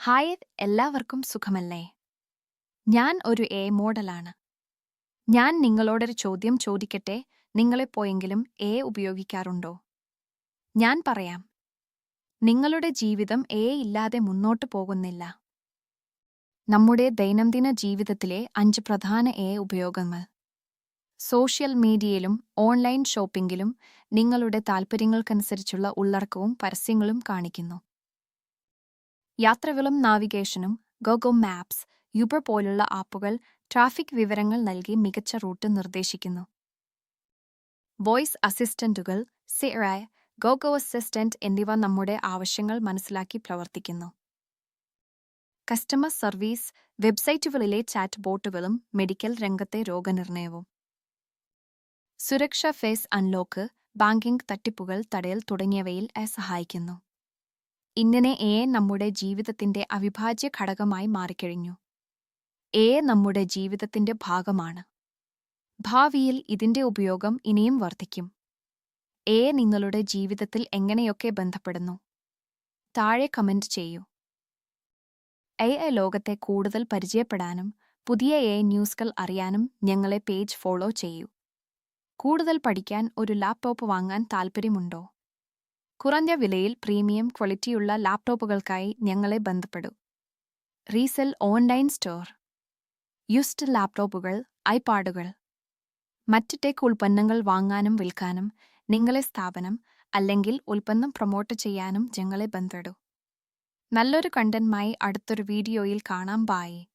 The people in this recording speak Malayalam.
ഹായ് എല്ലാവർക്കും സുഖമല്ലേ? ഞാൻ ഒരു എ മോഡലാണ്. ഞാൻ നിങ്ങളോടൊരു ചോദ്യം ചോദിക്കട്ടെ? നിങ്ങളെപ്പോയെങ്കിലും എ ഉപയോഗിക്കാറുണ്ടോ? ഞാൻ പറയാം. നിങ്ങളുടെ ജീവിതം എ ഇല്ലാതെ മുന്നോട്ട് പോകുന്നില്ല. നമ്മുടെ ദൈനംദിന ജീവിതത്തിലെ അഞ്ച് പ്രധാന എ ഉപയോഗങ്ങൾ. സോഷ്യൽ മീഡിയയിലും ഓൺലൈൻ ഷോപ്പിംഗിലും നിങ്ങളുടെ താൽപ്പര്യങ്ങൾക്കനുസരിച്ചുള്ള ഉള്ളടക്കവും പരസ്യങ്ങളും കാണിക്കുന്നു. യാത്രകളും നാവിഗേഷനും ഗോഗോ മാപ്സ് യുബർ പോലുള്ള ആപ്പുകൾ ട്രാഫിക് വിവരങ്ങൾ നൽകി മികച്ച റൂട്ട് നിർദ്ദേശിക്കുന്നു. വോയിസ് അസിസ്റ്റന്റുകൾ സിറായ് ഗോഗോ അസിസ്റ്റന്റ് എന്നിവ നമ്മുടെ ആവശ്യങ്ങൾ മനസ്സിലാക്കി പ്രവർത്തിക്കുന്നു. കസ്റ്റമർ സർവീസ് വെബ്സൈറ്റുകളിലെ ചാറ്റ് ബോട്ടുകളും മെഡിക്കൽ രംഗത്തെ രോഗനിർണയവും. സുരക്ഷ ഫേസ് അൺലോക്ക് ബാങ്കിംഗ് തട്ടിപ്പുകൾ തടയൽ തുടങ്ങിയവയിൽ സഹായിക്കുന്നു. ഇങ്ങനെ എ നമ്മുടെ ജീവിതത്തിന്റെ അവിഭാജ്യ ഘടകമായി മാറിക്കഴിഞ്ഞു. എ നമ്മുടെ ജീവിതത്തിന്റെ ഭാഗമാണ്. ഭാവിയിൽ ഇതിന്റെ ഉപയോഗം ഇനിയും വർദ്ധിക്കും. എ നിങ്ങളുടെ ജീവിതത്തിൽ എങ്ങനെയൊക്കെ ബന്ധപ്പെടുന്നു? താഴെ കമന്റ് ചെയ്യൂ. എ എ ലോകത്തെ കൂടുതൽ പരിചയപ്പെടാനും പുതിയ എ ന്യൂസുകൾ അറിയാനും ഞങ്ങളെ പേജ് ഫോളോ ചെയ്യൂ. കൂടുതൽ പഠിക്കാൻ ഒരു ലാപ്ടോപ്പ് വാങ്ങാൻ താൽപ്പര്യമുണ്ടോ? കുറഞ്ഞ വിലയിൽ പ്രീമിയം ക്വാളിറ്റിയുള്ള ലാപ്ടോപ്പുകൾക്കായി ഞങ്ങളെ ബന്ധപ്പെടൂ. Resell online store. യുസ്റ്റ് ലാപ്ടോപ്പുകൾ ഐപാഡുകൾ. മറ്റ് ടെക് ഉൽപ്പന്നങ്ങൾ വാങ്ങാനും വിൽക്കാനും നിങ്ങളെ സ്ഥാപനം അല്ലെങ്കിൽ ഉൽപ്പന്നം പ്രൊമോട്ട് ചെയ്യാനും ഞങ്ങളെ ബന്ധപ്പെടൂ. നല്ലൊരു കണ്ടന്റുമായി അടുത്തൊരു വീഡിയോയിൽ കാണാം. ബായ്.